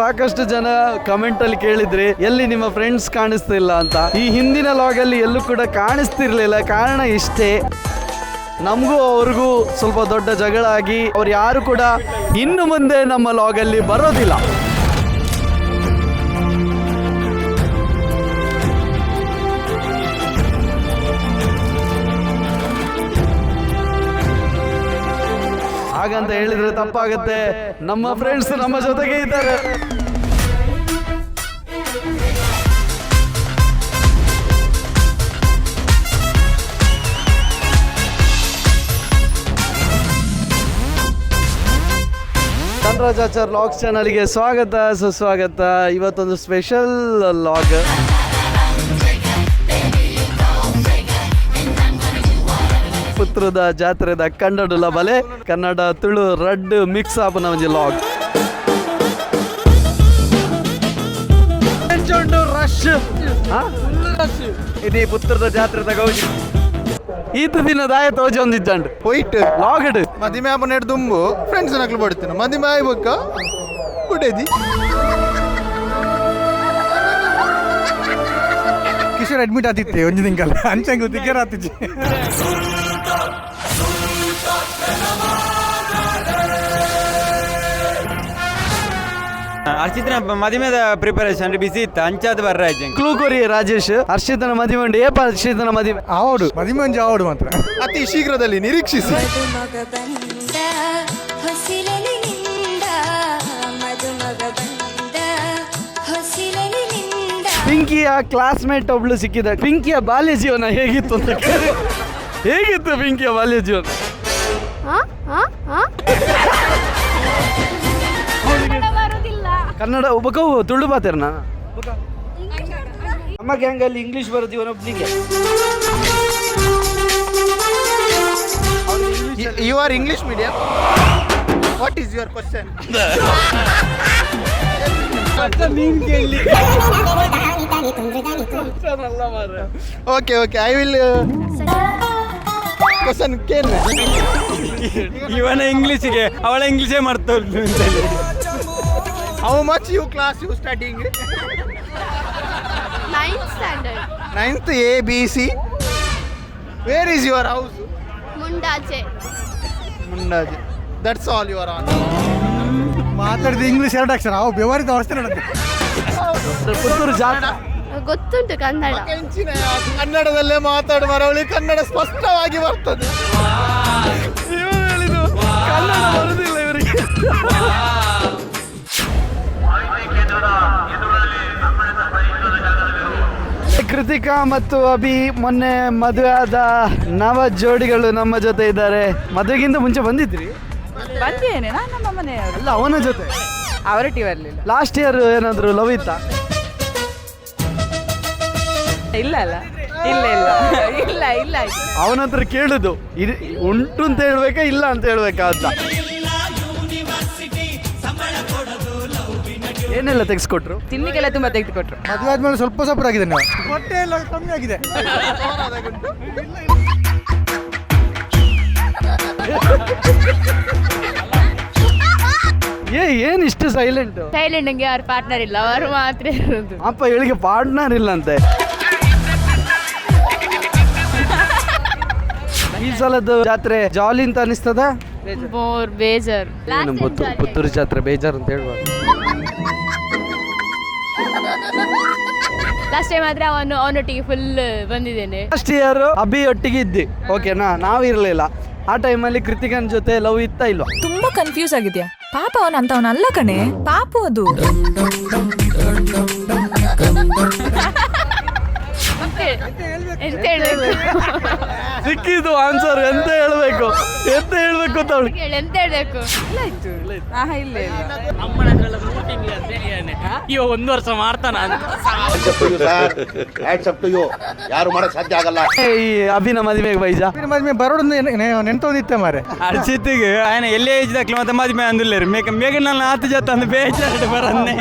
ಸಾಕಷ್ಟು ಜನ ಕಮೆಂಟ್ ಅಲ್ಲಿ ಕೇಳಿದ್ರಿ, ಎಲ್ಲಿ ನಿಮ್ಮ ಫ್ರೆಂಡ್ಸ್ ಕಾಣಿಸ್ತಿಲ್ಲ ಅಂತ. ಈ ಹಿಂದಿನ ಲಾಗ್ ಅಲ್ಲಿ ಎಲ್ಲೂ ಕೂಡ ಕಾಣಿಸ್ತಿರ್ಲಿಲ್ಲ. ಕಾರಣ ಇಷ್ಟೇ, ನಮಗೂ ಅವ್ರಿಗೂ ಸ್ವಲ್ಪ ದೊಡ್ಡ ಜಗಳ ಆಗಿ, ಅವ್ರು ಯಾರು ಕೂಡ ಇನ್ನು ಮುಂದೆ ನಮ್ಮ ಲಾಗ್ ಅಲ್ಲಿ ಬರೋದಿಲ್ಲ. ಹಾಗಂತ ಹೇಳಿದ್ರೆ ತಪ್ಪಾಗುತ್ತೆ. ನಮ್ಮ ಫ್ರೆಂಡ್ಸ್ ನಮ್ಮ ಜೊತೆಗೆ ಇದ್ದಾರೆ. ಚಂದ್ರಾಜಾಚಾರ್ ಲಾಗ್ಸ್ ಚಾನಲ್ಗೆ ಸ್ವಾಗತ, ಸುಸ್ವಾಗತ. ಇವತ್ತೊಂದು ಸ್ಪೆಷಲ್ ಲಾಗ್ ಪುತ್ರದ ಜಾತ್ರೆದ ಕನ್ನಡ ಬಲೆ ಕನ್ನಡ ತುಳು ರಡ್ ಮಿಕ್ಸ್ ಆಪನ ಒಂಜಿ ಲಾಗ್. ರಶ್ ಇದೀ ಪುತ್ರದ ಜಾತ್ರೆದ ಗೌಜಿ ಈತ ದಿನ ದಾಯ ತೋಜೊಂದಿದ್ದಾಂಡ್ ಪೊಯ್ಟ್ ಲಾಗಡ್ ಮದಿಮೆ ಆಪನ ದುಂಬು ಫ್ರೆಂಡ್ಸ್ ನಕ್ಲು ಬಡ್ತೀನಿ ಮದಿಮೆ ಆಯ್ಬೇಕ? ಕುಡೇದಿ ಕಿಶೋರ್ ಅಡ್ಮಿಟ್ ಆದಿತ್ತೆ ಒಂದು ತಿಂಗಳ. ಅಂಚಂಗು ಆತಿಜಿ ಅರ್ಚಿತ್ನ ಮದುವೆದ ಪ್ರಿಪರೇಷನ್ ಬಿಸಿ ಇತ್ತು. ಅಂಚಾದ ಬರ್ರ ಆಯ್ತು ಕ್ಲೂ ಕೊರಿ ರಾಜೇಶ್. ಹರ್ಷಿತನ ಮದುವೆ ಉಂಡು ಏಪ ಹರ್ಷಿತನ ಮದುವೆ ಆವಡು ಮದಿಮೆ ಒಂಜಿ ಆವಡು ಮಾತ್ರ. ಅತಿ ಶೀಘ್ರದಲ್ಲಿ ನಿರೀಕ್ಷಿಸಿ. ಪಿಂಕಿಯ ಕ್ಲಾಸ್ಮೇಟ್ ಒಬ್ಳು ಸಿಕ್ಕಿದ. ಪಿಂಕಿಯ ಬಾಲ್ಯ ಜೀವನ ಹೇಗಿತ್ತು ಅಂತ ಕೇಳಿ. ಹೇಗಿತ್ತು ಪಿಂಕಿಯ ಬಾಲ್ಯ ಜೀವನ ಕನ್ನಡ ಒಬ್ಬಕವು ತುಳು ನಾನು ನಮ್ಮ ಗ್ಯಾಂಗಲ್ಲಿ ಇಂಗ್ಲಿಷ್ ಬರೋದು ಇವನೊಬ್ನಿಗೆ you are English medium what is your question okay okay I will question can ಇವನ ಇಂಗ್ಲೀಷಿಗೆ ಅವಳ ಇಂಗ್ಲೀಷೇ ಮರ್ತೋದ್ಲು ಅಂತ ಹೇಳಿ. How much you class you studying ninth standard ninth A B C where is your house ಮುಂಡಾಚೆ ಮುಂಡಾಜ್ that's all your on ಮಾತಾಡಿದ English ಎರಡು ಅಕ್ಷರ. ಅವು ಬೆವರಿದ ಅವಸ್ಥೆ ನೋಡುತ್ತೆ ಪುತ್ತೂರು ಜಾತ್ರೆ. ಗೊತ್ತುಂಟು ಕನ್ನಡ. ಕಂಚಿನ ಕನ್ನಡದಲ್ಲೇ ಮಾತಾಡುವ ಅವಳಿ ಕನ್ನಡ ಸ್ಪಷ್ಟವಾಗಿ ಬರ್ತದೆ. ಇವರು ಹೇಳಿದ್ದು ಕನ್ನಡ ಬರುದಿಲ್ಲ ಇವರಿಗೆ. ಕೃತಿಕಾ ಮತ್ತು ಅಭಿ ಮೊನ್ನೆ ಮದುವೆ ಆದ ನವ ಜೋಡಿಗಳು ನಮ್ಮ ಜೊತೆ ಇದ್ದಾರೆ. ಮದುವೆಗಿಂತ ಮುಂಚೆ ಬಂದಿದ್ರಿ? ಬಂದೇನೆ ನಾನು ನಮ್ಮ ಮನೆಯವರು. ಅಲ್ಲ ಅವನ ಜೊತೆ? ಅವರೊಟ್ಟಿ ಬರಲಿಲ್ಲ. ಲಾಸ್ಟ್ ಇಯರ್ ಏನಾದರೂ ಲವ್ ಇತ್ತಾ? ಇಲ್ಲ ಅಲ್ಲ ಇಲ್ಲ ಇಲ್ಲ. ಇಲ್ಲ ಇಲ್ಲ. ಆಯ್ತು ಅವನ ಹತ್ರ ಕೇಳುದು. ಇದು ಉಂಟು ಅಂತ ಹೇಳ್ಬೇಕಾ ಇಲ್ಲ ಅಂತ ಹೇಳ್ಬೇಕಾ ಅಂತ. ಏನೆಲ್ಲ ತೆಗೆಸ್ಕೊಟ್ರು? ತಿನ್ನಿಗೆಲ್ಲ ತುಂಬಾ ತೆಗೆದುಕೊಟ್ರು. ಮದುವೆ ಆದ್ಮೇಲೆ ಸ್ವಲ್ಪ ಸ್ವಲ್ಪ ಆಗಿದೆ ನಾವು. ಹೊಟ್ಟೆ ಎಲ್ಲ ಕಮ್ಮಿ ಆಗಿದೆ. ಏ ಏನ್ ಇಷ್ಟು ಸೈಲೆಂಟ್ ಹಂಗೆ ಯಾರು ಪಾರ್ಟ್ನರ್ ಇಲ್ಲ ಅವರು ಮಾತ್ರ ಇರೋದು. ಅಪ್ಪ ಹೇಳಿಗೆ ಪಾರ್ಟ್ನರ್ ಇಲ್ಲಂತೆ. ಈ ಸಲದ ಜಾತ್ರೆ ಜಾಲಿ ಅಂತ ಅನಿಸ್ತದ? ಬೋರ್ ಬೇಜಾರ್. ಏನು ಪುತ್ತೂರು ಪುತ್ತೂರು ಜಾತ್ರೆ ಬೇಜಾರು ಅಂತ ಹೇಳ್ಬಾರ್ದು. ಲಾಸ್ಟ್ ಟೈಮ್ ಆದ್ರೆ ಅವನು ಅವನೊಟ್ಟಿಗೆ ಫುಲ್ ಬಂದಿದ್ದೇನೆ. ಲಾಸ್ಟ್ ಇಯರ್ ಅಭಿ ಒಟ್ಟಿಗೆ ಇದ್ದಿ. ಓಕೆನಾ ನಾವಿರ್ಲಿಲ್ಲ ಆ ಟೈಮಲ್ಲಿ ಕೃತಿಕನ್ ಜೊತೆ ಲವ್ ಇತ್ತ ಇಲ್ವಾ? ತುಂಬಾ ಕನ್ಫ್ಯೂಸ್ ಆಗಿದ್ಯಾ? ಪಾಪ ಅವನ ಅಂತವನಲ್ಲ ಕಣೆ. ಪಾಪು ಅದು. ಎಂತ ಹೇಳ್ಬೇಕು? ಸಿಕ್ಕಿದ್ದು ಆನ್ಸರ್ ಎಂತ ಹೇಳ್ಬೇಕು? ಎಂತ ಹೇಳ್ಬೇಕು ಅಂತ ಅವಳು. ಹೇಳು ಎಂತ ಹೇಳ್ಬೇಕು? ಇಲ್ಲ ಆಯ್ತು. ಆಹಾ ಇಲ್ಲ ಇಲ್ಲ. ಅಮ್ಮನ ಹತ್ರ ಮೂಟಿಂಗ್ ಇಲ್ಲ ಅಂತ ಹೇಳಿದಾನೆ ಇವ ಒಂದು ವರ್ಷ ಮಾಡ್ತಾನ ಅಂತ ಯಾರು ಮಾಡಕ್ ಸಾಧ್ಯ ಆಗಲ್ಲ. ಈ ಅಭಿನ ಮದುವೆಗೆ ಬೈಜ. ಮದ್ವೆ ಬರೋಡ್ ನೆನ್ತೋದಿತ್ತೆ ಮಾರೆ ಅರ್ಜಿತ್ಗೆ ಆಯ್ನ ಎಲ್ಲೇ ಇದ್ದಾಕ್ಲಿ ಮತ್ತೆ ಮದುವೆ ಅಂದಿಲ್ಲ ಮೇಕ ಮೇಗ ನನ್ನ ಆತ ಜೊತೆ ಅಂದು ಬೇಜಾರು ಬರನ್ನೇ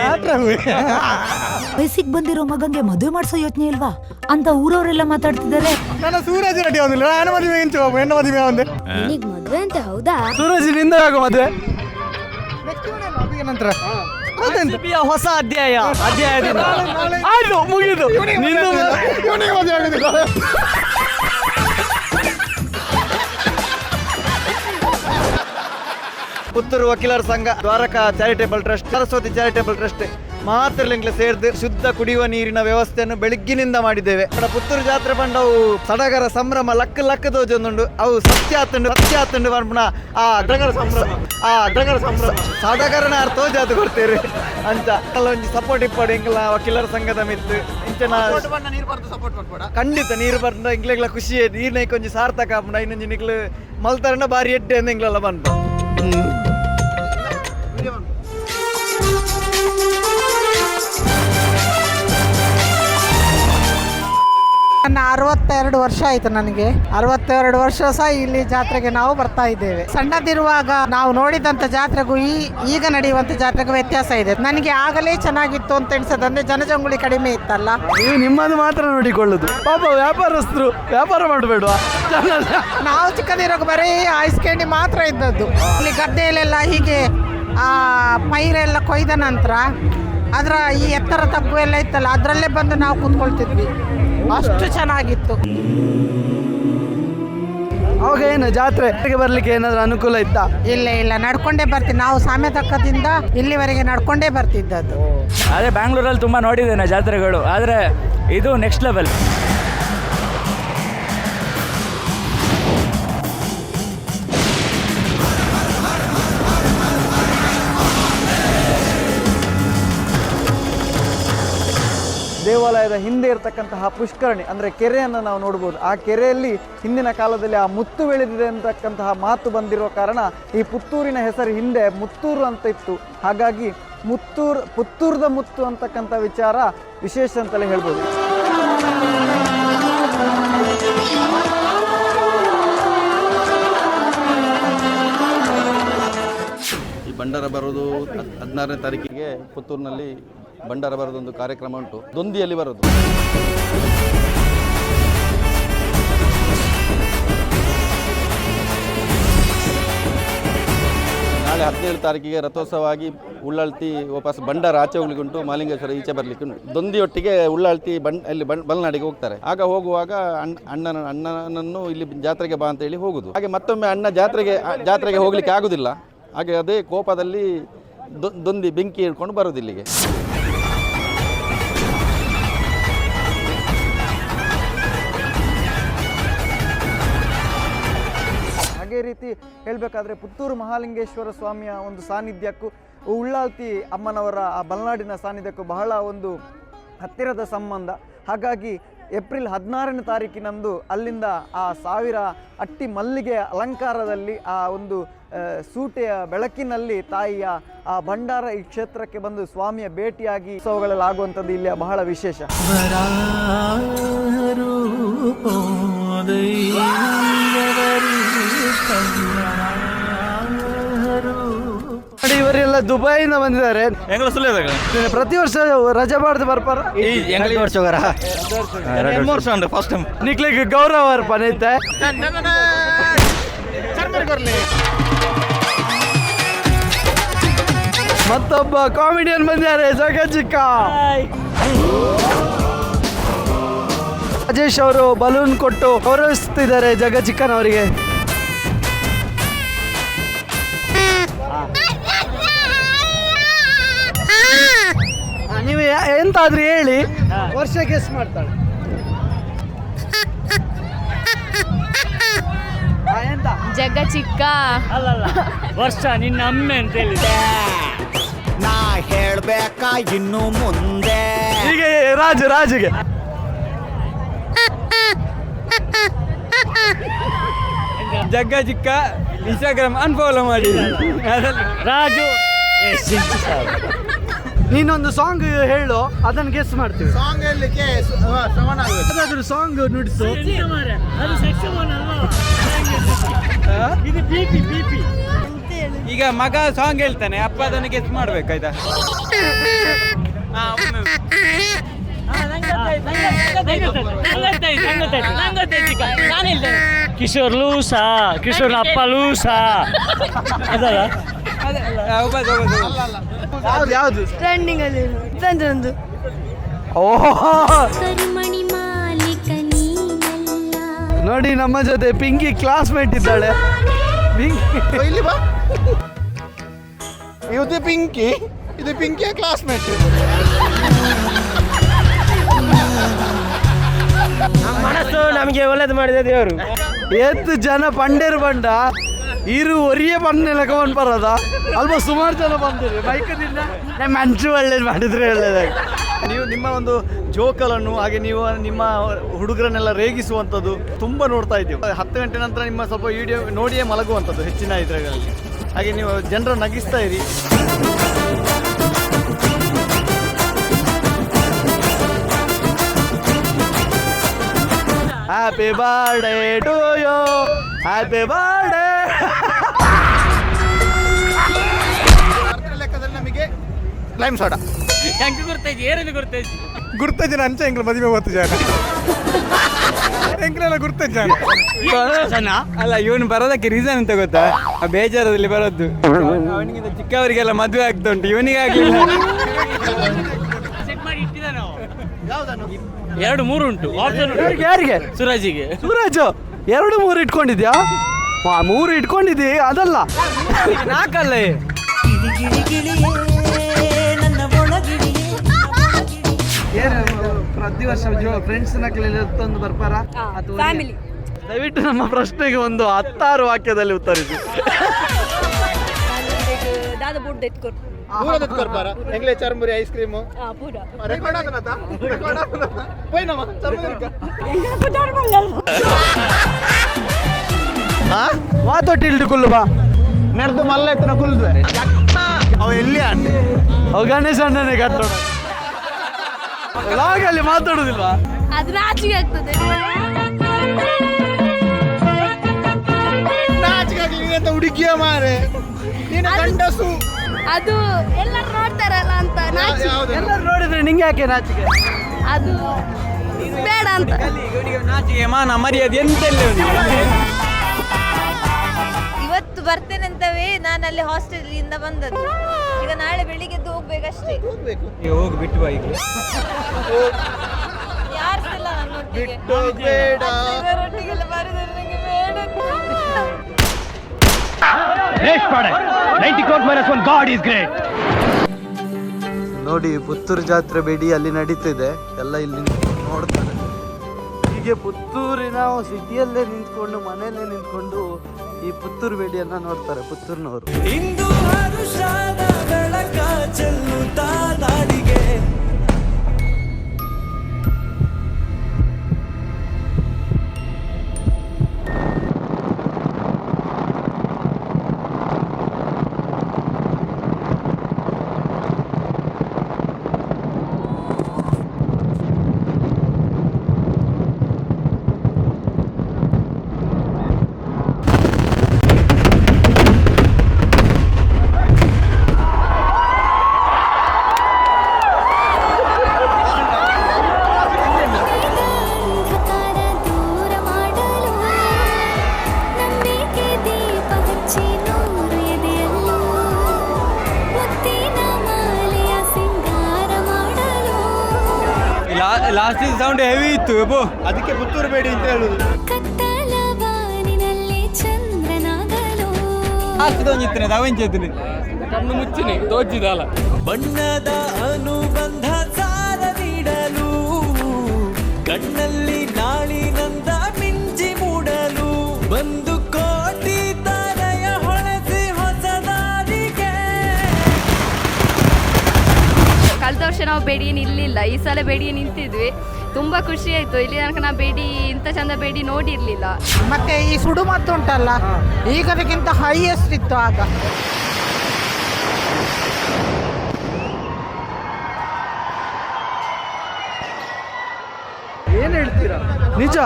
ವಯಸ್ಸಿಗೆ ಬಂದಿರೋ ಮಗಂಗೆ ಮದುವೆ ಮಾಡ್ಸೋ ಯೋಚನೆ ಇಲ್ವಾ? ಅಂತ ಊರವರೆಲ್ಲ ಮಾತಾಡ್ತಿದ್ದಾರೆ. ನನ್ನ ಸೂರಜ್ ರೆಡ್ಡಿ ಅವನಿಲ್ಲ ನಾನು ಮದುವೆ ಇಂಚು ಹೆಣ್ಣು ಮದುವೆ ಒಂದೇ ನಿನಗ್ ಮದ್ವೆ ಅಂತ ಹೌದಾ? ಸೂರಜ್ನಿಂದ ಆಗೋ ಮದುವೆ? ನಂತರ ಮತ್ತೆಂತ ಹೊಸ ಅಧ್ಯಾಯ ಅಧ್ಯಾಯದಿಂದ. ಆಯ್ತು ಮುಗಿದು. ನಿಂದು ಇವನಿಗೆ ಮದುವೆ ಆಗುದಿಲ್ಲ ಪುತ್ತೂರು ವಕೀಲರ ಸಂಘ Dwaraka charitable trust Saraswathi charitable trust. ಮಾತ್ರ ಲಿಂಕ್ಲೆ ಸೇರಿದು ಶುದ್ಧ ಕುಡಿಯುವ ನೀರಿನ ವ್ಯವಸ್ಥೆಯನ್ನು ಬೆಳಗ್ಗಿನಿಂದ ಮಾಡಿದ್ದೇವೆ. ಪುತ್ತೂರು ಜಾತ್ರೆ ಬಂಡವು ಸಡಗರ ಸಂಭ್ರಮ ಲಕ್ಕ ಲಕ್ಕ ದೋಜೊಂದುಂಡು ಅವು ಸತ್ಯ ಆತುಂಡು ಸತ್ಯ ಆತುಂಡು ಆ ಸಡಗರ ಸಂಭ್ರಮ ಆ ಸಡಗರ ಸಂಭ್ರಮ. ಸಡಗರನ ಅರ್ಥ ಜಾತ ಕೊಡ್ತೇವೆ ಅಂತ. ಒಂಜಿ ಸಪೋರ್ಟ್ ಇಪ್ಪಡು ಹೆಂಗಲ್ಲ ವಕೀಲರ ಸಂಘದ ಮಿತ್ತು. ಇಂಚನ ಖಂಡಿತ ನೀರು ಬರ್ದ ಇಂಗ್ಲೆಗ್ಲ ಖುಷಿ ಐತಿ. ನೀರ್ನ ಕೊಂಚ ಸಾರ್ಥಕ ಆಪುಂಡ ಇನ್ನೊಂಜಿ ನಿಕ್ಲು ಮಲ್ತಾರಣ್ಣ ಬಾರಿ ಎಡ್ಡೆ ಅಂತ ಇಂಗ್ಲೆಲ್ಲ ಬಂತು ನನ್ನ ಅರವತ್ತೆರಡು ವರ್ಷ ಆಯ್ತು ನನಗೆ. ಅರವತ್ತೆರಡು ವರ್ಷ ಸಹ ಇಲ್ಲಿ ಜಾತ್ರೆಗೆ ನಾವು ಬರ್ತಾ ಇದ್ದೇವೆ. ಸಣ್ಣದಿರುವಾಗ ನಾವು ನೋಡಿದಂತ ಜಾತ್ರೆಗೂ ಈ ಈಗ ನಡೆಯುವಂತ ಜಾತ್ರೆಗೂ ವ್ಯತ್ಯಾಸ ಇದೆ. ನನಗೆ ಆಗಲೇ ಚೆನ್ನಾಗಿತ್ತು ಅಂತ ಎಣಿಸದಂದ್ರೆ ಜನಜಂಗುಳಿ ಕಡಿಮೆ ಇತ್ತಲ್ಲ. ನೀವು ನಿಮ್ಮದು ಮಾತ್ರ ನೋಡಿಕೊಳ್ಳುದು. ಪಾಪ ವ್ಯಾಪಾರಸ್ಥರು ವ್ಯಾಪಾರ ಮಾಡಬೇಡ ನಾವು ಚಿಕ್ಕದಿರುವಾಗ ಬರೀ ಐಸ್ ಕ್ಯಾಂಡಿ ಮಾತ್ರ ಇದ್ದದ್ದು. ಇಲ್ಲಿ ಗದ್ದೆಯಲ್ಲೆಲ್ಲ ಹೀಗೆ ಆ ಪೈರೆಲ್ಲ ಕೊಯ್ದ ನಂತರ ಅದರ ಈ ಎತ್ತರ ತಗ್ಗು ಎಲ್ಲ ಇತ್ತಲ್ಲ ಅದರಲ್ಲೇ ಬಂದು ನಾವು ಕೂತ್ಕೊಳ್ತಿದ್ವಿ. ಅಷ್ಟು ಚೆನ್ನಾಗಿತ್ತು. ಅವಾಗ ಏನು ಜಾತ್ರೆ ಬರ್ಲಿಕ್ಕೆ ಏನಾದ್ರು ಅನುಕೂಲ ಇತ್ತ? ಇಲ್ಲ ಇಲ್ಲ. ನಡ್ಕೊಂಡೇ ಬರ್ತೀನಿ. ನಾವು ಸಾಮೆತಕ್ಕದಿಂದ ಇಲ್ಲಿವರೆಗೆ ನಡ್ಕೊಂಡೇ ಬರ್ತಿದ್ದದ್ದು. ಅದೇ ಬ್ಯಾಂಗ್ಳೂರಲ್ಲಿ ತುಂಬಾ ನೋಡಿದ್ದೇನೆ ಜಾತ್ರೆಗಳು. ಆದರೆ ಇದು ನೆಕ್ಸ್ಟ್ ಲೆವೆಲ್ ದೇವಾಲಯದ ಹಿಂದೆ ಇರತಕ್ಕಂತಹ ಪುಷ್ಕರಣಿ, ಅಂದರೆ ಕೆರೆಯನ್ನು ನಾವು ನೋಡ್ಬೋದು. ಆ ಕೆರೆಯಲ್ಲಿ ಹಿಂದಿನ ಕಾಲದಲ್ಲಿ ಆ ಮುತ್ತು ಬೆಳೆದಿದೆ ಅಂತಕ್ಕಂತಹ ಮಾತು ಬಂದಿರುವ ಕಾರಣ ಈ ಪುತ್ತೂರಿನ ಹೆಸರು ಹಿಂದೆ ಮುತ್ತೂರು ಅಂತ ಇತ್ತು. ಹಾಗಾಗಿ ಮುತ್ತೂರು, ಪುತ್ತೂರದ ಮುತ್ತು ಅಂತಕ್ಕಂಥ ವಿಚಾರ ವಿಶೇಷ ಅಂತಲೇ ಹೇಳ್ಬೋದು. ಈ ಭಂಡಾರ ಬರೋದು ಹದ್- ಹದಿನಾರನೇ ತಾರೀಕಿಗೆ ಪುತ್ತೂರಿನಲ್ಲಿ ಭಂಡಾರ ಬರೋದೊಂದು ಕಾರ್ಯಕ್ರಮ ಉಂಟು. ದೊಂದಿಯಲ್ಲಿ ಬರೋದು. ನಾಳೆ ಹದಿನೇಳು ತಾರೀಕಿಗೆ ರಥೋತ್ಸವವಾಗಿ ಉಳ್ಳಾಳ್ತಿ ವಾಪಸ್ ಭಂಡಾರ ಆಚೆ ಹೋಗ್ಲಿಕ್ಕೆ ಉಂಟು ಮಾಲಿಂಗೇಶ್ವರ ಈಚೆ ಬರ್ಲಿಕ್ಕೆ ಉಂಟು ದೊಂದಿಯೊಟ್ಟಿಗೆ ಉಳ್ಳಾಳ್ತಿ ಬಂಡ್ ಅಲ್ಲಿ ಬಲ್ನಾಡಿಗೆ ಹೋಗ್ತಾರೆ. ಆಗ ಹೋಗುವಾಗ ಅಣ್ಣ ಅಣ್ಣನ, ಅಣ್ಣನನ್ನು ಇಲ್ಲಿ ಜಾತ್ರೆಗೆ ಬಾ ಅಂತ ಹೇಳಿ ಹೋಗುದು. ಹಾಗೆ ಮತ್ತೊಮ್ಮೆ ಅಣ್ಣ ಜಾತ್ರೆಗೆ ಜಾತ್ರೆಗೆ ಹೋಗ್ಲಿಕ್ಕೆ ಆಗುದಿಲ್ಲ. ಹಾಗೆ ಅದೇ ಕೋಪದಲ್ಲಿ ದೊಂದಿ ಬೆಂಕಿ ಹಿಡ್ಕೊಂಡು ಬರೋದು ಇಲ್ಲಿಗೆ. ರೀತಿ ಹೇಳಬೇಕಾದ್ರೆ ಪುತ್ತೂರು ಮಹಾಲಿಂಗೇಶ್ವರ ಸ್ವಾಮಿಯ ಒಂದು ಸಾನ್ನಿಧ್ಯಕ್ಕೂ, ಉಳ್ಳಾಲ್ತಿ ಅಮ್ಮನವರ ಆ ಬಲ್ನಾಡಿನ ಸಾನ್ನಿಧ್ಯಕ್ಕೂ ಬಹಳ ಒಂದು ಹತ್ತಿರದ ಸಂಬಂಧ. ಹಾಗಾಗಿ ಏಪ್ರಿಲ್ ಹದಿನಾರನೇ ತಾರೀಕಿನಂದು ಅಲ್ಲಿಂದ ಆ ಸಾವಿರ ಅಟ್ಟಿ ಮಲ್ಲಿಗೆ ಅಲಂಕಾರದಲ್ಲಿ ಆ ಒಂದು ಸೂಟೆಯ ಬೆಳಕಿನಲ್ಲಿ ತಾಯಿಯ ಆ ಭಂಡಾರ ಈ ಕ್ಷೇತ್ರಕ್ಕೆ ಬಂದು ಸ್ವಾಮಿಯ ಭೇಟಿಯಾಗಿ ಉತ್ಸವಗಳಲ್ಲಿ ಆಗುವಂಥದ್ದು ಇಲ್ಲಿಯ ಬಹಳ ವಿಶೇಷ. ನೋಡಿ ಇವರೆಲ್ಲ ದುಬೈಯಿಂದ ಬಂದಿದ್ದಾರೆ. ಎಂಗ್ಲ ಪ್ರತಿ ವರ್ಷ ರಜೆ ಮಾಡ್ದು ಬರ್ಪಾರ. ಈ ಎಂಗ್ಲ ವರ್ಷ ಎರಡು ವರ್ಷ. ಉಂಟು ಫಸ್ಟ್ ಟೈಮ್ ನಿಕ್ಲಿಕ್ಕೆ ಗೌರವ ಅರ್ಪಣೆ ಮತ್ತೊಬ್ಬ ಕಾಮಿಡಿಯನ್ ಬಂದಿದ್ದಾರೆ ಜಗ ಚಿಕ್ಕ ರಾಜೇಶ್ ಅವರು ಬಲೂನ್ ಕೊಟ್ಟು ಗೌರವಿಸ್ತಿದ್ದಾರೆ ಜಗ ಚಿಕ್ಕನವರಿಗೆ ನೀವು ಎಂತಾದ್ರೂ ಹೇಳಿ ವರ್ಷ ಗೆಸ್ ಮಾಡ್ತಾಳೆ. ಆ, ಎಂತ? ಜಗ ಚಿಕ್ಕ. ಅಲ್ಲಲ್ಲ ವರ್ಷ ನಿನ್ನ ಅಮ್ಮೆ ಅಂತ ಹೇಳಿದೆ ನಾ ಹೇಳ್ಬೇಕಾ ಇನ್ನು ಮುಂದೆ. ಈಗ ರಾಜು ರಾಜುಗೆ. ಜಗ್ಗ ಚಿಕ್ಕ ಇನ್ಸ್ಟಾಗ್ರಾಮ್ ಅನ್ಫಾಲೋ ಮಾಡಿ ರಾಜು. ನೀನೊಂದು ಸಾಂಗ್ ಹೇಳು ಅದನ್ನು ಗೆಸ್ ಮಾಡ್ತೀವಿ. ಸಾಂಗ್ ಹೇಳಲಿಕ್ಕೆ ಶ್ರವಣ ಸಾಂಗ್ ನುಡಿಸು. ಈಗ ಮಗ ಸಾಂಗ್ ಹೇಳ್ತಾನೆ ಅಪ್ಪ ಅದನ್ನು ಗೆಸ್ ಮಾಡ್ಬೇಕಾಯ್ತಾ ಕಿಶೋರ್ ಲೂಸಾ ಕಿಶೋರ್ ಅಪ್ಪ ಲೂಸಾ. ಅದಲ್ಲ? ಯಾವ್ದು ಯಾವ್ದು? ಟ್ರೆಂಡಿಂಗ್ ಅಲ್ಲಿ ಇದಂದ್ರೊಂದು ಓಹೋ! ಕರಿಮಣಿ ಮಾಲೀಕ ನೀನಲ್ಲ. ನೋಡಿ ನಮ್ಮ ಜೊತೆ ಪಿಂಕಿ ಕ್ಲಾಸ್ಮೇಟ್ ಇದ್ದಾಳೆ. ಪಿಂಕಿ. ಇಲ್ಲಿ ಬಾ. ಇದು ಪಿಂಕಿ ಇದು ಪಿಂಕಿಯ ಕ್ಲಾಸ್ಮೇಟ್ ಮನಸ್ಸು ನಮಗೆ ಒಳ್ಳೇದು ಮಾಡಿದೆ ದೇವರು. ಎತ್ತು ಜನ ಪಂಡೇರು ಬಂಡ ಇರು, ಒರಿಯೇ ಬಂದ ಕವನ್ ಬರೋದ ಅಲ್ವಾ, ಸುಮಾರು ಜನ ಬಂದಿರಿ. ಬೈಕದಿಂದ ನಮ್ಮ ಮಂಚು ಒಳ್ಳೇದು ಮಾಡಿದ್ರೆ ಒಳ್ಳೇದಾಗಿ ನೀವು ನಿಮ್ಮ ಒಂದು ಜೋಕಲನ್ನು, ಹಾಗೆ ನೀವು ನಿಮ್ಮ ಹುಡುಗರನ್ನೆಲ್ಲ ರೇಗಿಸುವಂಥದ್ದು ತುಂಬ ನೋಡ್ತಾ ಇದ್ದೀವಿ. ಹತ್ತು ಗಂಟೆ ನಂತರ ನಿಮ್ಮ ಸ್ವಲ್ಪ ವಿಡಿಯೋ ನೋಡಿಯೇ ಮಲಗುವಂಥದ್ದು ಹೆಚ್ಚಿನ ಇದರಲ್ಲಿ. ಹಾಗೆ ನೀವು ಜನರ ನಗಿಸ್ತಾ ಇರಿ. Happy birthday to you happy birthday lime soda ಹೆಂಗೆ ಗುರ್ತೈತಿ ಏನೇನು ಗುರ್ತೈತಿ ಅಂಚೆ ಎಂಕ್ಲ ಮದುವೆ ಹೊತ್ತು ಜಾಗ ಎಂಕ್ಲೆಲ್ಲ ಗುರ್ತಜ್ಜನ ಅಲ್ಲ ಇವನು ಬರೋದಕ್ಕೆ ರೀಸನ್ ಅಂತ ಗೊತ್ತಾ? ಆ ಬೇಜಾರದಲ್ಲಿ ಬರೋದು. ಅವನಿಗಿಂತ ಚಿಕ್ಕವರಿಗೆಲ್ಲ ಮದುವೆ ಆಗ್ತಾ ಉಂಟು ಇವನಿಗೆ ಆಗ್ಲಿಲ್ಲ. ಎರಡು ಮೂರು ಉಂಟು. ಯಾರಿಗೆ ಯಾರಿಗೆ? ಸುರಾಜಿಗೆ. ಸುರಾಜು ಎರಡು ಮೂರು ಇಟ್ಕೊಂಡಿದ್ಯಾ? ವಾ, ಮೂರು ಇಟ್ಕೊಂಡಿದ್ದೀ ಅದಲ್ಲ. ನಾಲ್ಕಲ್ಲ. ಏನು ಪ್ರತಿ ವರ್ಷ ಫ್ರೆಂಡ್ಸ್ ತಂದು ಬರ್ಪಾರ ಫ್ಯಾಮಿಲಿ ದಯವಿಟ್ಟು ನಮ್ಮ ಪ್ರಶ್ನೆಗೆ ಒಂದು ಹತ್ತಾರು ವಾಕ್ಯದಲ್ಲಿ ಉತ್ತರಿಸಿ. ದಾದ ಬುಡ್ ಚರ್ಮುರಿ ಐಸ್ ಕ್ರೀಮ್ ಪೂರ ರೆಕಾರ್ಡ್ ರೆಕಾರ್ಡ್ ಚರ್ಮುರಿ ಕುಲ್ಲು ಬಾ. ನಡೆದು ಮಲ್ಲ ಎತ್ತನ ಕುಲ್ದು ಅವ ಎಲ್ಲಿ ಅಣ್ಣ? ಅವ ಗಣೇಶ ಅಣ್ಣನೇ ಕಟ್ಟೋಣ ಲಾಗಲ್ಲಿ ಮಾತಾಡುದಿಲ್ವಾ? ಅದು ನಾಚಿಗೆ ಆಗ್ತದೆ. ನೀನಂತ ಹುಡುಗಿಯ ಮಾರೆ. ನೀನು ಗಂಡಸು. ಅದು ಎಲ್ಲರೂ ನೋಡ್ತಾರಲ್ಲ ಅಂತ ನಾಚಿ ಯಾವ್ದು? ಎಲ್ಲರೂ ನೋಡಿದ್ರೆ ನಿಂಗೆ ಯಾಕೆ ನಾಚಿಕೆ? ಅದು ಬೇಡ ಅಂತ. ನಾಚಿಗೆ ಮಾನ ಮರ್ಯಾದೆ ಎಂತೆಲ್ಲ ಇವತ್ತು ಬರ್ತೇನೆ ಅಂತವೇ ನಾನು ಅಲ್ಲಿ ಹಾಸ್ಟೆಲ್ ಇಂದ ಬಂದದ್ದು. ಈಗ ನಾಳೆ ಬೆಳಿಗ್ಗೆ ಎದ್ದು ಹೋಗ್ಬೇಕಷ್ಟೇ. ಈಗ ಹೋಗಿ ಬಿಟ್ಟು ಬಾ ಈಗ ಯಾರು ಇಲ್ಲ ನನ್ನೊಟ್ಟಿಗೆ ಇವರೊಟ್ಟಿಗೆಲ್ಲ ನಂಗೆ ಬೇಡ ನೋಡಿ ಪುತ್ತೂರು ಜಾತ್ರೆ ಬೇಡಿ ಅಲ್ಲಿ ನಡೀತಿದೆ. ಎಲ್ಲ ಇಲ್ಲಿ ನಿಂತ್ಕೊಂಡು ನೋಡ್ತಾರೆ. ಹೀಗೆ ಪುತ್ತೂರಿನ ಸಿಟಿಯಲ್ಲೇ ನಿಂತ್ಕೊಂಡು ಮನೆಯಲ್ಲೇ ನಿಂತ್ಕೊಂಡು ಈ ಪುತ್ತೂರು ವೇಡಿಯನ್ನ ನೋಡ್ತಾರೆ ಪುತ್ತೂರಿನವರು. ಬೋ ಅದಕ್ಕೆ ಪುತ್ತೂರು ಬೇಡಿ ಅಂತ ಹೇಳುದು. ಕತ್ತಲ ಬಾನಿನಲ್ಲಿ ಚಂದ್ರನಾಗಲು. ಆಗ್ತದೆ ಅವಂಚಿದ್ದೀನಿ ಕಣ್ಣು ಮುಚ್ಚಿನಿ ತೋಚಿದಲ್ಲ ಬಣ್ಣದ ಅನುಬಂಧ ಸಾರ ನೀಡಲು ಕಣ್ಣಲ್ಲಿ ನಾಳಿನಂದ ಮಿಂಚಿ ಮೂಡಲು ಬಂದು ಕೋಟಿ ತಾರೆಯ ಹೊಳೆಸಿ ಹೊಸದಾರಿಗೆ ಕಳೆದ ವರ್ಷ ನಾವು ಬೇಡಿ ನಿಲ್ಲಿಲ್ಲ ಈ ಸಲ ಬೇಡಿ ನಿಂತಿದ್ವಿ. ತುಂಬಾ ಖುಷಿ ಆಯ್ತು. ಇಲ್ಲಿ ತನಕ ನಾ ಬೇಡಿ ಇಂಥ ಚಂದ ಬೇಡಿ ನೋಡಿರ್ಲಿಲ್ಲ. ಮತ್ತೆ ಈ ಸುಡುಮದ್ದು ಉಂಟಲ್ಲ ಈಗದಕ್ಕಿಂತ ಹೈಯೆಸ್ಟ್ ಇತ್ತು ಆಗ. ಏನ್ ಹೇಳ್ತೀರಾ? ನಿಜ.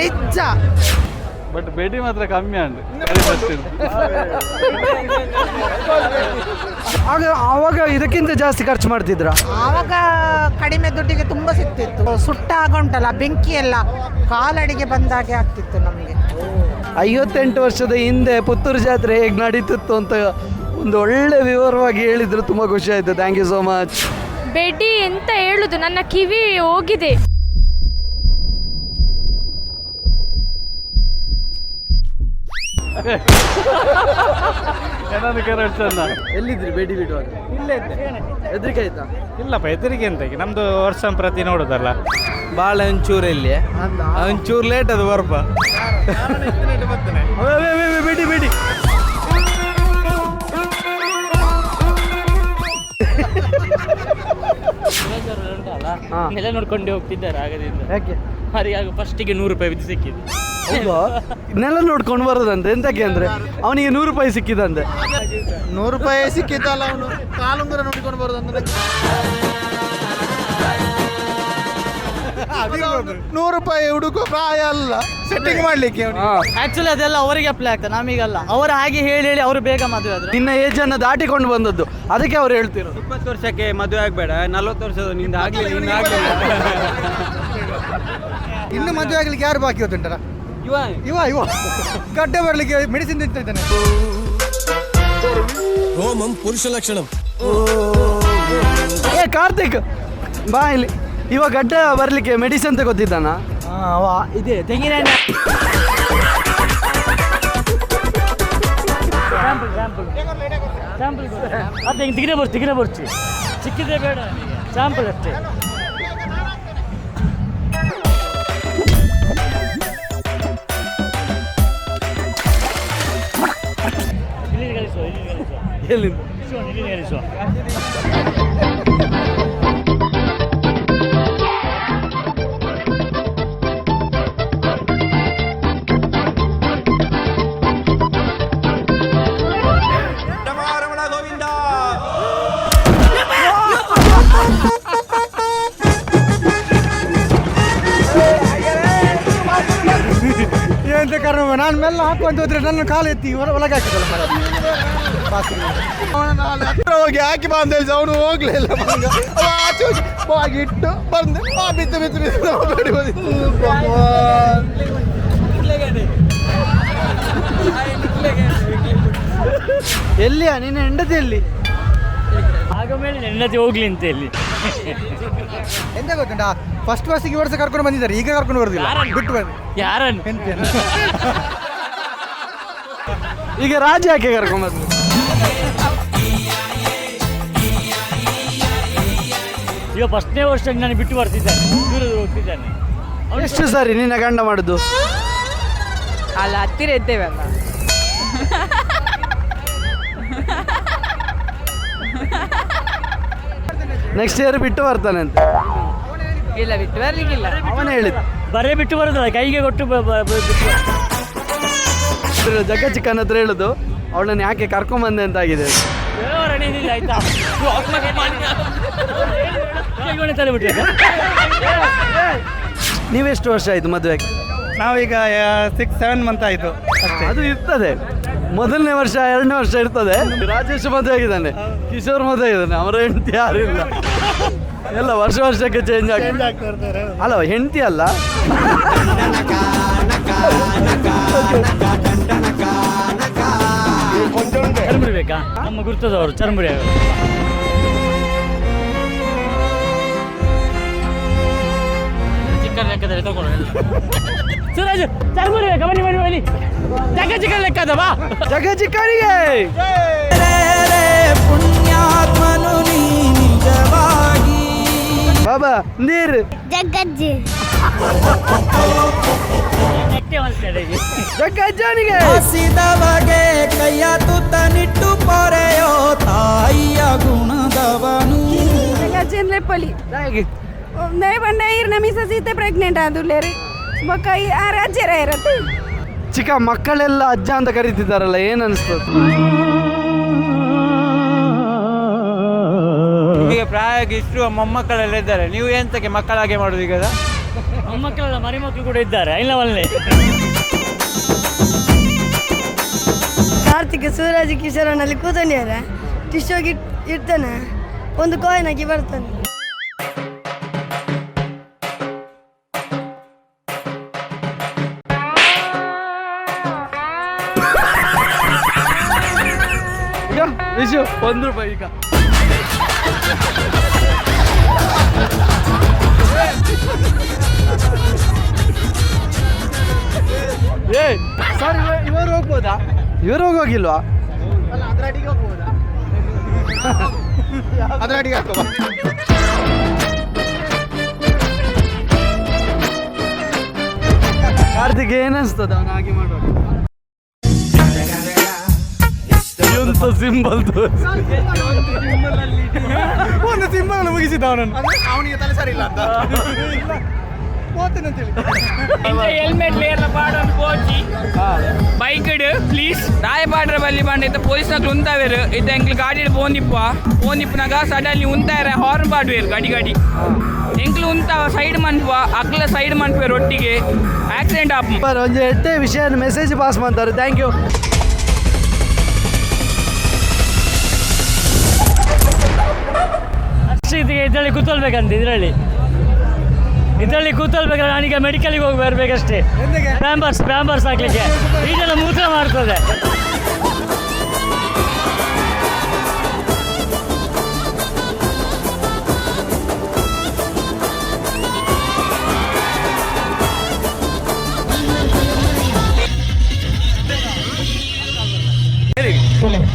ನಿಜ. ಬಟ್ ಬೇಡಿ ಮಾತ್ರ ಕಮ್ಮಿ ಅಂಡ್ ಆಗ ಆವಾಗ ಇದಕ್ಕಿಂತ ಜಾಸ್ತಿ ಖರ್ಚು ಮಾಡ್ತಿದ್ರ? ಆವಾಗ ಕಡಿಮೆ ದುಡ್ಡಿಗೆ ತುಂಬ ಸಿಗ್ತಿತ್ತು. ಸುಟ್ಟಾಗ ಉಂಟಲ್ಲ ಬೆಂಕಿ ಎಲ್ಲ ಕಾಲಡಿಗೆ ಬಂದಾಗೆ ಆಗ್ತಿತ್ತು ನಮಗೆ. ಐವತ್ತೆಂಟು ವರ್ಷದ ಹಿಂದೆ ಪುತ್ತೂರು ಜಾತ್ರೆ ಹೇಗೆ ನಡೀತಿತ್ತು ಅಂತ ಒಂದು ಒಳ್ಳೆ ವಿವರವಾಗಿ ಹೇಳಿದ್ರು ತುಂಬ ಖುಷಿ ಆಯ್ತು. ಥ್ಯಾಂಕ್ ಯು ಸೋ ಮಚ್ ಬೆಡಿ ಎಂತ ಹೇಳುದು? ನನ್ನ ಕಿವಿ ಹೋಗಿದೆ. ಎಲ್ಲಿದ್ರಿ ಬೇಡಿ ಬಿಡುವಾಗ ಇಲ್ಲೇ ಇದ್ದೆ. ಹೆದರಿಕೆ ಆಯ್ತಾ? ಇಲ್ಲಪ್ಪ ಹೆದರಿಕೆ ಅಂತ ನಮ್ದು ವರ್ಷ ಪ್ರತಿ ನೋಡೋದಲ್ಲ. ಭಾಳ ಒಂಚೂರು ಇಲ್ಲಿ ಒಂಚೂರು ಲೇಟ್ ಅದು ಬರ್ಪ. ಬಿಡಿ ಬಿಡಿ. ಹಾ. ನೆಲ ನೋಡ್ಕೊಂಡು ಹೋಗ್ತಿದ್ದಾರೆ ಆಗದಿಂದ ಯಾಕೆ? ಅವರಿಗೆ ಆಗ ಫಸ್ಟಿಗೆ ನೂರು ರೂಪಾಯಿ ಬಿದ್ದು ಸಿಕ್ಕಿದೆ. ನೆಲ ನೋಡ್ಕೊಂಡು ಬರೋದಂತೆ. ಎಂತಕ್ಕೆ ಅಂದ್ರೆ ಅವನಿಗೆ ನೂರು ರೂಪಾಯಿ ಸಿಕ್ಕಿದಂತೆ. ನೂರು ರೂಪಾಯಿ ಸಿಕ್ಕಿದ್ದಲ್ಲ ಅವನು. ಕಾಲುಂಗುರ ನೋಡ್ಕೊಂಡು ಬರೋದಂದ್ರೆ ನೂರು ರೂಪಾಯಿ ಹುಡುಕು ಪ್ರಾಯ ಅಲ್ಲ. ಸೆಟ್ಟಿಂಗ್ ಮಾಡ್ಲಿಕ್ಕೆ. ಆಕ್ಚುಲಿ ಅದೆಲ್ಲ ಅವರಿಗೆ ಅಪ್ಲೈ ಆಗ್ತದೆ ನಮಗಲ್ಲ. ಅವರು ಹಾಗೆ ಹೇಳಿ ಹೇಳಿ ಅವರು ಬೇಗ ಮದುವೆ ಆದ್ರೆ. ನಿನ್ನ ಏಜ್ ಅನ್ನ ದಾಟಿಕೊಂಡು ಬಂದದ್ದು. ಅದಕ್ಕೆ ಅವ್ರು ಹೇಳ್ತಿರೋ ಇಪ್ಪತ್ತು ವರ್ಷಕ್ಕೆ ಮದುವೆ ಆಗ್ಬೇಡ ನಲ್ವತ್ತು ವರ್ಷದ ನಿಂದ ಆಗ್ಲಿಲ್ಲ ಇನ್ನು ಮದುವೆ ಆಗ್ಲಿಕ್ಕೆ ಯಾರು ಬಾಕಿ ಗೊತ್ತುಂಟಲ್ಲ ಇವ. ಇವ ಇವ. ಗಡ್ಡೆ ಬರ್ಲಿಕ್ಕೆ ಮೆಡಿಸಿನ್ ತಿಂತಿದ್ದಾನೆ. ರೋಮಂ ಪುರುಷ ಲಕ್ಷಣ. ಏ ಕಾರ್ತಿಕ್ ಬಾ ಇಲ್ಲಿ. ಇವ ಗಡ್ಡ ಬರ್ಲಿಕ್ಕೆ ಮೆಡಿಸಿನ್ ತಗೋತಿದ್ದಾನ. ಇದೆ ತೆಂಗಿನ ಸ್ಯಾಂಪಲ್ ಅದೇ ತೆಗಿನ ಬರ್ತಿ ತೆಗಿನ ಬರ್ತಿ ಸಿಕ್ಕಿದ್ರೆ ಬೇಡ ಸ್ಯಾಂಪಲ್ ಅಷ್ಟೇ. ಕಳಿಸುವ ಎಲ್ಲಿ ಇಲ್ಲಿ ಕಳಿಸುವ ಎಂತ ಕಾರಣ ನಾನು ಮೆಲ್ಲ ಹಾಕುವಂತ ಹೋದ್ರೆ ನನ್ನ ಕಾಲು ಎತ್ತಿ ಹೊರ- ಒಳಗೆ ನಾಳೆ ಹತ್ರ ಹೋಗಿ ಹಾಕಿ ಬಾ ಅಂತ ಹೇಳಿ ಅವನು ಹೋಗ್ಲಿಲ್ಲ ಆಚೆ ಹೋಗಿ ಹೋಗಿ ಇಟ್ಟು ಬಂದೆ. ಆ ಬಿದ್ದು ಬಿದ್ದು ಎಲ್ಲಿಯಾ ನಿನ್ನ ಹೆಂಡತಿ ಎಲ್ಲಿ? ಆಗ ಮೇಲೆ ನೆನ್ನತಿ ಹೋಗ್ಲಿ ಅಂತ ಹೇಳಿ. ಎಂತ ಗೊತ್ತುಂಟಾ? ಫಸ್ಟ್ ಬಸ್ಸಿಗೆ ವರ್ಷ ಕರ್ಕೊಂಡು ಬಂದಿದ್ದಾರೆ ಈಗ ಕರ್ಕೊಂಡು ಬರುದಿಲ್ಲ. ಬಿಟ್ಟು ಬಂದು ಯಾರನ್ನು? ಈಗ ರಾಜ ಯಾಕೆ ಕರ್ಕೊಂಬಂದ್ರು ಈಗ ಫಸ್ಟ್ನೇ ವರ್ಷ ನಾನು ಬಿಟ್ಟು ಬರ್ತಿದ್ದಾನೆ ದೂರ ದೂರ ಹೋಗ್ತಿದ್ದಾನೆ ಎಷ್ಟು ಸರಿ ನಿನ್ನ ಗಂಡ ಮಾಡುದು? ಅಲ್ಲ ಹತ್ತಿರ ಇದ್ದೇವೆ ಅಲ್ಲ ನೆಕ್ಸ್ಟ್ ಇಯರ್ ಬಿಟ್ಟು ಬರ್ತಾನೆ ಅಂತ. ಇಲ್ಲ ಬಿಟ್ಟು ಬರ್ಲಿಕ್ಕಿಲ್ಲ. ಅವನೇ ಹೇಳಿದ ಬರೇ ಬಿಟ್ಟು ಬರೋದಲ್ಲ ಕೈಗೆ ಕೊಟ್ಟು ಬ- ಬ- ಜಗ್ಗ ಚಿಕ್ಕನ ಹತ್ರ ಹೇಳುದು. ಅವಳನ್ನ ಯಾಕೆ ಕರ್ಕೊಂಬಂದೆ ಅಂತ ಆಗಿದೆ ನೀವೆಷ್ಟು ವರ್ಷ ಆಯ್ತು ಮದುವೆಗೆ? ನಾವೀಗ ಸಿಕ್ಸ್ ಸೆವೆನ್ ಮಂತ್ ಆಯ್ತು. ಅದು ಇರ್ತದೆ. ಮೊದಲನೇ ವರ್ಷ ಎರಡನೇ ವರ್ಷ ಇರ್ತದೆ. ರಾಜೇಶ್ ಮದುವೆ ಆಗಿದ್ದಾನೆ. ಕಿಶೋರ್ ಮದುವೆ ಆಗಿದ್ದಾನೆ. ಅವರ ಹೆಂಡತಿ ಯಾರು ಇಲ್ಲ. ಎಲ್ಲ ವರ್ಷ ವರ್ಷಕ್ಕೆ ಚೇಂಜ್ ಆಗ್ತದೆ ಅಲ್ಲ ಹೆಂಡತಿ ಅಲ್ಲ. ಚರ್ಮುರಿ ಬೇಕಾ? ನಮ್ಮ ಗುರ್ತದವರು ಚರ್ಮುರಿ ಅವರು ಚಿಕ್ಕನ್ ಲೆಕ್ಕದಲ್ಲಿ ತಗೊಂಡು ಸುರಾಜ್ ಚರ್ಮುರಿ ಬೇಕಾ? ಬನ್ನಿ ಬನ್ನಿ ಬನ್ನಿ. ಜಗ ಚಿಕನ್ ಲೆಕ್ಕದ ಬಾ ಜಗ ಚಿಕ್ಕನಿಗೆ ಪುಣ್ಯಾತ್ಮನು ನೀ ನಿಜವಾಗಿ. ಬಾಬಾ ನೀರು. ಜಗಜ್ಜಿ. ಜಗ್ಗಜ್ಜನಿಗೆ ಹಸಿದವಗೆ ಕೈಯ ತುತ್ತ ನಿಟ್ಟು ಪೊರೆಯೋ ತಾಯಿಯ ಗುಣದವನು. ಲೆಪ್ಪಲಿ ನೇ ಬಂಡೆ ಇರ್ ನಮಿ ಸೀತೆ ಪ್ರೆಗ್ನೆಂಟ್ ಆದುಲ್ಲೇರಿ ಮಕ್ಕ ಆ ರಾಜ್ಯರ ಇರತ್ತೆ. ಚಿಕ್ಕ ಮಕ್ಕಳೆಲ್ಲ ಅಜ್ಜ ಅಂತ ಕರೀತಿದ್ದಾರಲ್ಲ ಏನ್ ಅನಿಸ್ತದೆ ಈಗ ಪ್ರಾಯ ಇಷ್ಟು ಮೊಮ್ಮಕ್ಕಳೆಲ್ಲ ಇದ್ದಾರೆ. ನೀವು ಎಂತಕ್ಕೆ ಮಕ್ಕಳಾಗೆ ಮಾಡೋದು ಈಗ? ಮೊಮ್ಮಕ್ಕಳೆಲ್ಲ ಮರಿಮಕ್ಕಳು ಕೂಡ ಇದ್ದಾರೆ ಇಲ್ಲ ಕಾರ್ತಿಕ್ ಸೂರಜ್ ಕಿಶೋರನಲ್ಲಿ ಕೂತನಿಯರ ಟಿಶೋಗಿ ಇಡ್ತಾನೆ. ಒಂದು ಕಾಯಿನ್ ಹಾಕಿ ಬರ್ತಾನೆ. ಒಂದು ರೂಪಾಯಿ ಈಗ. ಏ ಸರ್ ಇವರು ಹೋಗ್ಬೋದಾ? ಇವರು ಹೋಗಿಲ್ವಾ ಅದ್ರ ಅಡಿಗೆ ಹಾಕೋ. ಕಾರ್ತಿಕ್ ಏನಿಸ್ತದ ಅವನು ಹಾಗೆ ಮಾಡುವಾಗ? ಎಂತ ಸಿಂಬಲ್ ಒಂದು ಸಿಂಬಲ್ ಮುಗಿಸಿದ ಅವನನ್ನು. ಅವನಿಗೆ ತಲೆ ಸರಿ ಇಲ್ಲ. ಅಂತ ಅಂತೇಳಿ ಹೆಲ್ಮೆಟ್ ಲೇರ್ಲ ಪಾಡೊಂದು ಪೋಚಿ. ಬೈಕ್ ಪ್ಲೀಸ್ ರಾಯಪಾಡ್ರ ಬಲ್ಲಿ ಬಂಡ ಪೊಲೀಸ್ ನಕ್ಲು ಉಂತಾವೇರು. ಇತ್ತ ಎಂಕ್ಲು ಗಾಡಿ ಪೋಂದಿಪ್ಪ ಪೋಂದಿಪ್ಪನಾಗ ಸಡನ್ಲಿ ಉಂತಾರ ಹಾರ್ನ್ ಪಾಡ್ವೇರು ಗಾಡಿ ಗಾಡಿ. ಎಂಕ್ಲು ಉಂತಾವ ಸೈಡ್ ಮನ್ಪುವ ಅಕ್ಲ ಸೈಡ್ ಮನ್ಪುವೇರು ಒಟ್ಟಿಗೆ. ಆಕ್ಸಿಡೆಂಟ್ ಆಪ್. ಒಂದು ಎಟ್ಟೆ ವಿಷಯ ಮೆಸೇಜ್ ಪಾಸ್ ಮಾಡ್ತಾರೆ. ಥ್ಯಾಂಕ್ ಯು ಇದರಲ್ಲಿ ಕೂತ್ಕೊಳ್ಬೇಕಂತ ಇದರಲ್ಲಿ. ಇದರಲ್ಲಿ ಕೂತಲ್ಬೇಕು ನಾನೀಗ ಮೆಡಿಕಲ್ಗೆ ಹೋಗಿ ಬರ್ಬೇಕಷ್ಟೇ. ಪ್ಯಾಂಬರ್ಸ್ ಪ್ಯಾಂಬರ್ಸ್ ಹಾಕ್ಲಿಕ್ಕೆ. ಈಗೆಲ್ಲ ಮೂತ್ರ ಮಾಡ್ತದೆ.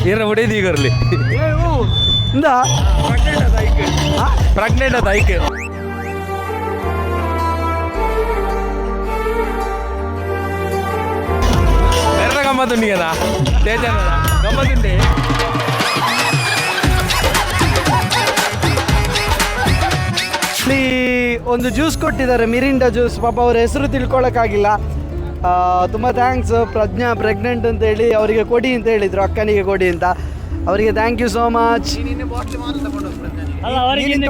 ಇರ ಹೊಡೆಯದು ಈಗ ಇರಲಿ ಇಂದ? ಪ್ರೆಗ್ನೆಂಟ್ ಅದು ಐಕ್. ಗಮ್ಮತ್ತು ಉಂಡಿಗೆನಾ ಚೇತನ ಗಮ್ಮತ್ತುಂಡಿ ಒಂದು ಜ್ಯೂಸ್ ಕೊಟ್ಟಿದ್ದಾರೆ ಮಿರಿಂಡಾ ಜ್ಯೂಸ್ ಪಾಪ ಅವ್ರ ಹೆಸರು ತಿಳ್ಕೊಳಕಾಗಿಲ್ಲ ತುಂಬ ಥ್ಯಾಂಕ್ಸ್ ಪ್ರಜ್ಞಾ ಪ್ರೆಗ್ನೆಂಟ್ ಅಂತ ಹೇಳಿ ಅವರಿಗೆ ಕೊಡಿ ಅಂತ ಹೇಳಿದ್ರು ಅಕ್ಕನಿಗೆ ಕೊಡಿ ಅಂತ. ಅವರಿಗೆ ಥ್ಯಾಂಕ್ ಯು ಸೋ ಮಚ್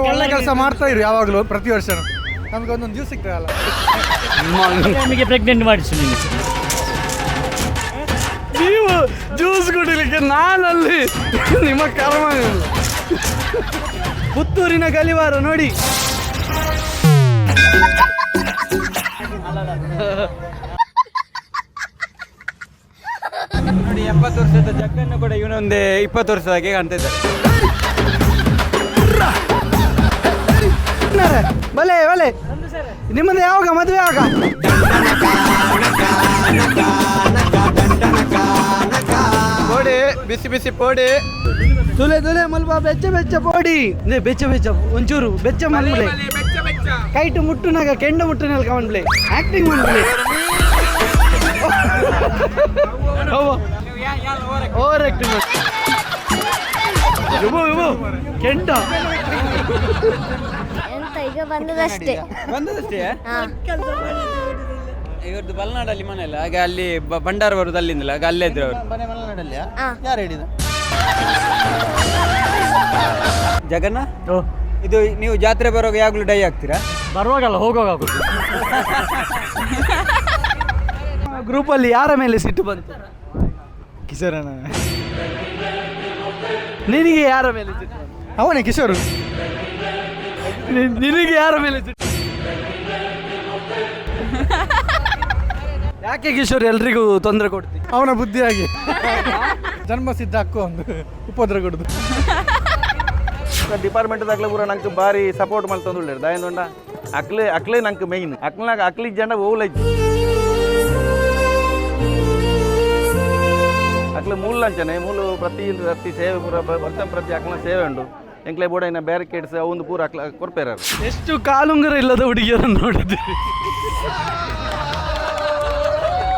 ಒಳ್ಳೆ ಕೆಲಸ ಮಾಡ್ತಾ ಇದ್ರು ಯಾವಾಗಲೂ ಪ್ರತಿ ವರ್ಷ ನಮ್ಗೆ ಒಂದೊಂದು ಜ್ಯೂಸ್ ಸಿಗ್ತದಲ್ಲ ಪ್ರೆಗ್ನೆಂಟ್ ಮಾಡಿಸಿ ನೀವು ಜ್ಯೂಸ್ ಕುಡಿಲಿಕ್ಕೆ ನಾನಲ್ಲಿ ನಿಮ್ಮ ಕರ್ಮ. ಪುತ್ತೂರಿನ ಗಲಿವಾರ ನೋಡಿ. ನೋಡಿ ಎಪ್ಪತ್ತು ವರ್ಷದ ಜಗ್ಗನ್ನು ಕೂಡ ಇವನೊಂದೇ ಇಪ್ಪತ್ತು ವರ್ಷದಾಗೆ ಕಾಣ್ತಾ ಇದ್ದಾರೆ ಬಲೆ ಬಲೆ. ನಿಮ್ಮದು ಯಾವಾಗ ಮದುವೆ ಯಾವಾಗ ಬಿಸಿ ಬಿಸಿ ಪೋಡಿ. ತುಲೆ ತುಲೆ ಮಲ್ಬ ಬೆಚ್ಚ ಬೆಚ್ಚ ಪೋಡಿ. ನೇ ಬೆಚ್ಚ ಬೆಚ್ಚ ಒಂಚೂರು ಬೆಚ್ಚ ಮಲ್ಬಲೆ ಕೈಟು ಮುಟ್ಟುನಾಗ ಕೆಂಡ ಮುಟ್ಟುನಲ್ ಕಮನ್ಬ್ಲೆ ಆಕ್ಟಿಂಗ್ ಮಾಡ್ಬಿಡಿ. ಓವರ್ ಆಕ್ಟಿಂಗ್ ಇವು ಇವು ಕೆಂಡ. ಎಂತ ಈಗ ಬಂದದಷ್ಟೇ. ಬಂದದಷ್ಟೇ? ಹಾ. ಇವ್ರದ್ದು ಬಲನಾಡಲ್ಲಿ ಮನೆ ಅಲ್ಲ ಹಾಗೆ ಅಲ್ಲಿ ಬ- ಭಂಡಾರ ಬರುದು ಅಲ್ಲಿಂದಲ್ಲ ಹಾಗೆ ಅಲ್ಲೇ ಇದ್ರು ಅವರು. ಮನೆ ಮಲೆನಾಡಲ್ಲಿಯಾ? ಹಾ. ಯಾರು ಹೇಳಿದ ಜಗನ್ನ? ಇದು ನೀವು ಜಾತ್ರೆ ಬರುವಾಗ ಯಾವಾಗಲೂ ಡೈ ಆಗ್ತೀರಾ? ಬರುವಾಗಲ್ಲ ಹೋಗುವಾಗ ಗ್ರೂಪಲ್ಲಿ ಯಾರ ಮೇಲೆ ಸಿಟ್ಟು ಬಂತು? ಕಿಶೋರನ. ನಿನಗೆ ಯಾರ ಮೇಲೆ ಸಿಟ್ಟು ಬಂತು? ಅವನೇ ಕಿಶೋರ್. ನಿ- ನಿನಗೆ ಯಾರ ಮೇಲೆ ಸಿಟ್ಟು ಯಾಕೆ ಕಿಶೋರ್ ಎಲ್ರಿಗೂ ತೊಂದರೆ ಕೊಡ್ತಿ? ಅವನ ಬುದ್ಧಿಯಾಗಿ ಜನ್ಮ ಸಿದ್ಧ ಹಕ್ಕು ಒಂದು ಉಪದ್ರ ಕೊಡುದು. ಡಿಪಾರ್ಟ್ಮೆಂಟ್ ಅಕ್ಲೆ ಪೂರ ನಂಗೆ ಬಾರಿ ಸಪೋರ್ಟ್ ಮಲ್ತಂದು ಉಳ್ಳೇರು ದಾಯಂದೊಂಡ ಅಕ್ಲೆ ಅಕ್ಲೆ ನಂಗೆ ಮೇಯ್ನ್ ಅಕ್ಲಾಗ ಅಕ್ಲಿ ಜಂಡ ಓಲೈತಿ ಅಕ್ಲೆ ಮೂಲ ಲಂಚನೆ ಮೂಲು ಪ್ರತಿ ಪ್ರತಿ ಸೇವೆ ಪೂರ ವರ್ಷ ಪ್ರತಿ ಅಕ್ಲ ಸೇವೆ ಉಂಡು. ಎಂಕ್ಲೆ ಬೋಡ ಇನ್ನ ಬ್ಯಾರಿಕೇಡ್ಸ್ ಅವೊಂದು ಪೂರ ಅಕ್ಲ ಕೊರ್ಪೇರ ಎಷ್ಟು ಕಾಲುಂಗರ ಇಲ್ಲದ ಹುಡುಗಿಯರನ್ನು ನೋಡಿದ್ದೀವಿ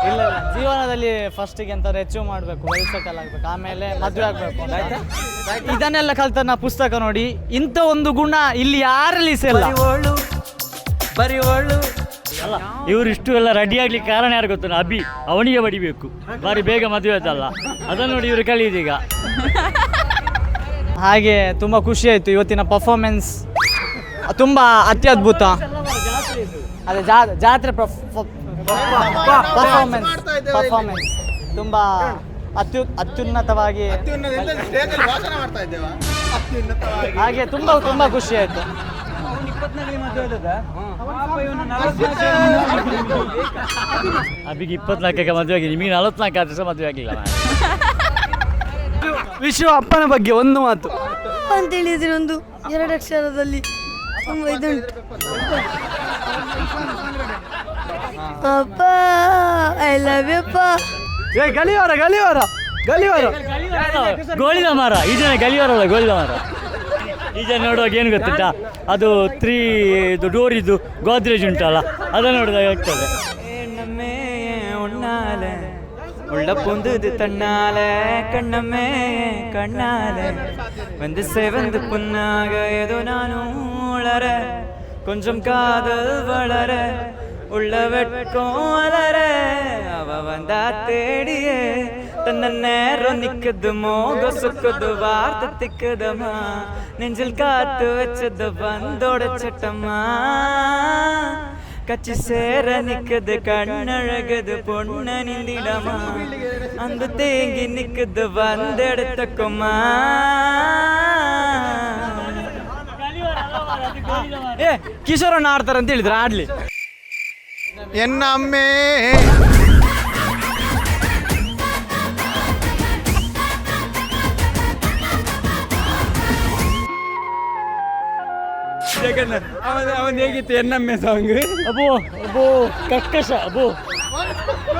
ಇಲ್ಲ ಇಲ್ಲ. ಜೀವನದಲ್ಲಿ ಫಸ್ಟಿಗೆ ಎಂತಾದ್ರು ಅಚೀವ್ ಮಾಡಬೇಕು ಸೆಟಲ್ ಆಗಬೇಕು. ಆಮೇಲೆ ಮದುವೆ ಆಗಬೇಕು ಇದನ್ನೆಲ್ಲ ಕಲ್ತ ನಾ ಪುಸ್ತಕ ನೋಡಿ ಇಂಥ ಒಂದು ಗುಣ ಇಲ್ಲಿ ಯಾರಲ್ಲಿ ಸಲ್ಲ ಬರಿವಳು ಅಲ್ಲ ಇವರು ಇಷ್ಟು ಎಲ್ಲ ರೆಡಿ ಆಗ್ಲಿಕ್ಕೆ ಕಾರಣ ಯಾರು ಗೊತ್ತ ಅಭಿ ಅವನಿಗೆ ಬಡಿಬೇಕು. ಬಾರಿ ಬೇಗ ಮದುವೆ ಆಯ್ತಲ್ಲ. ಅದನ್ನು ನೋಡಿ ಇವರು ಕಲಿಯುದೀಗ ಹಾಗೆ ತುಂಬಾ ಖುಷಿ ಆಯ್ತು ಇವತ್ತಿನ ಪರ್ಫಾರ್ಮೆನ್ಸ್ ತುಂಬ ಅತ್ಯದ್ಭುತ. ಅದೇ ಜಾ- ಜಾತ್ರೆ ಪರ್ಫಾರ್ಮೆನ್ಸ್ ಪರ್ಫಾರ್ಮೆನ್ಸ್ ತುಂಬ ಅತ್ಯು ಅತ್ಯುನ್ನತವಾಗಿ ಸ್ಟೇಜಲ್ಲಿ ಭಾಷಣ ಮಾಡ್ತಾ ಇದ್ದೇವಾ. ಅತ್ಯುನ್ನತವಾಗಿ. ಹಾಗೆ ತುಂಬ ತುಂಬ ಖುಷಿ ಆಯ್ತು. ಅಭಿಗೆ ಇಪ್ಪತ್ನಾಲ್ಕಕ್ಕೆ ಮದುವೆ ಆಗಿ ನಿಮಗೆ ನಲವತ್ನಾಲ್ಕು ಆದ್ರೆ ಸಹ ಮದುವೆ ಆಗಿಲ್ಲ ವಿಶ್ವ ಅಪ್ಪನ ಬಗ್ಗೆ ಒಂದು ಮಾತು. ಅಂತ ಹೇಳಿದ್ರೆ ಒಂದು ಎರಡು ಅಕ್ಷರದಲ್ಲಿ ಇದು ಇದುಂಟು. ಅಪ್ಪ ಐ ಲವ್ ಯು ಅಪ್ಪ ಏ ಗಲಿವಾರ ಗಲಿವಾರ ಗಲಿವಾರ ಗೋಳಿದ ಮರ ಈ ಜನ ಗಲಿಯವರಲ್ಲ ಗೋಳಿದ ಮರ ಈ ಜನ ನೋಡುವಾಗ ಏನು ಗೊತ್ತುಂಟಾ ಅದು ತ್ರೀ ಇದು ಡೋರ್ ಇದು ಗೋದ್ರೇಜ್ ಉಂಟಲ್ಲ ಅದನ್ನು ನೋಡಿದಾಗ ಆಗ್ತದೆ எண்ணமே உன்னால உள்ள பொந்துது தன்னால கண்ணமே கண்ணால வந்து செவந்து புண்ணாக ஏதோ நானும் உளர கொஞ்சம் காதல் வளர உள்ள வெட்கம் வளர அவ வந்தா தேடியே தன்ன நேரம் நிக்குது மோக சுக்குது வார்த்தை திக்குதம்மா நெஞ்சில் காத்து வச்சது வந்தோட சட்டம்மா கச்சி சேர நிக்குது கண்ணழகுது பொண்ண நிந்திடமா அந்த தேங்கி நிக்குது வந்தெடுத்தக்குமா ಏ ಕಿಶೋರಣ್ಣ ಆಡ್ತಾರೆ ಅಂತ ಹೇಳಿದ್ರೆ ಆಡ್ಲಿ ಎನ್ನ ಅಮ್ಮೆ ಅವನ ಅವನ್ ಹೇಗಿತ್ತು ಎನ್ನಮ್ಮೆ ಸಾಂಗ್ ಅಬ್ಬೋ ಅಬ್ಬೋ ಕಕ್ಕಶ ಅಬ್ಬೋ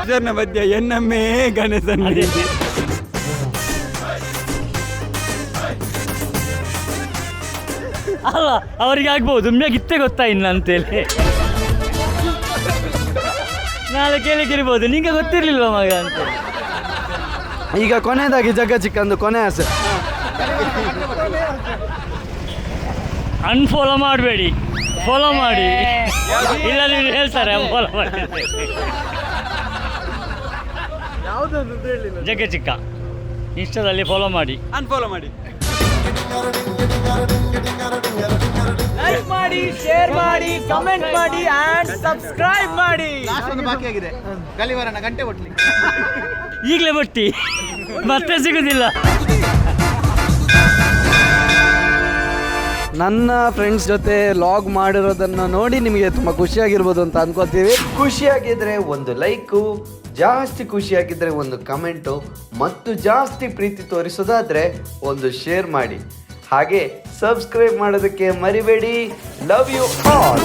ಇದನ್ನ ಮಧ್ಯ ಎನ್ನಮ್ಮೆ ಗಣೇಶನ್ ಅಲ್ಲ ಅವರಿಗೆ ಆಗ್ಬೋದು. ಮ್ಯಾಗಿತ್ತೆ ಗೊತ್ತಾ ಇಲ್ಲ ಅಂತೇಳಿ. ನಾಳೆ ಕೇಳಿಕಿರ್ಬೋದು ನಿಂಗೆ ಗೊತ್ತಿರಲಿಲ್ಲ ಮಗ ಅಂತ. ಈಗ ಕೊನೆಯದಾಗಿ ಜಗ್ಗ ಚಿಕ್ಕಂದು ಕೊನೆ ಆಸೆ. ಅನ್ಫಾಲೋ ಮಾಡಬೇಡಿ. ಫಾಲೋ ಮಾಡಿ. ಇಲ್ಲ ನೀವು ಹೇಳ್ತಾರೆ ಫಾಲೋ ಮಾಡಿ. ಜಗ್ಗ ಚಿಕ್ಕ. ಇನ್ಸ್ಟಾದಲ್ಲಿ ಫಾಲೋ ಮಾಡಿ. ಅನ್ಫಾಲೋ ಮಾಡಿ. ಲೈಕ್ ಮಾಡಿ ಶೇರ್ ಮಾಡಿ ಕಮೆಂಟ್ ಮಾಡಿ ಅಂಡ್ ಸಬ್ಸ್ಕ್ರೈಬ್ ಮಾಡಿ. ಒಂದು ಬಾಕಿ ಆಗಿದೆ. ಗಲಿವರನ ಗಂಟೆ ಒಟ್ಲಿ. ಈಗಲೇ ಬಟ್ಟಿ ಮತ್ತೆ ಸಿಗುದಿಲ್ಲ. ನನ್ನ ಫ್ರೆಂಡ್ಸ್ ಜೊತೆ ಲಾಗ್ ಮಾಡಿರೋದನ್ನ ನೋಡಿ ನಿಮಗೆ ತುಂಬಾ ಖುಷಿಯಾಗಿರ್ಬೋದು ಅಂತ ಅನ್ಕೋತೀವಿ ಖುಷಿಯಾಗಿದ್ರೆ ಒಂದು ಲೈಕು ಜಾಸ್ತಿ ಖುಷಿಯಾಗಿದ್ದರೆ ಒಂದು ಕಮೆಂಟು ಮತ್ತು ಜಾಸ್ತಿ ಪ್ರೀತಿ ತೋರಿಸೋದಾದರೆ ಒಂದು ಶೇರ್ ಮಾಡಿ. ಹಾಗೆ ಸಬ್ಸ್ಕ್ರೈಬ್ ಮಾಡೋದಕ್ಕೆ ಮರಿಬೇಡಿ. Love you all.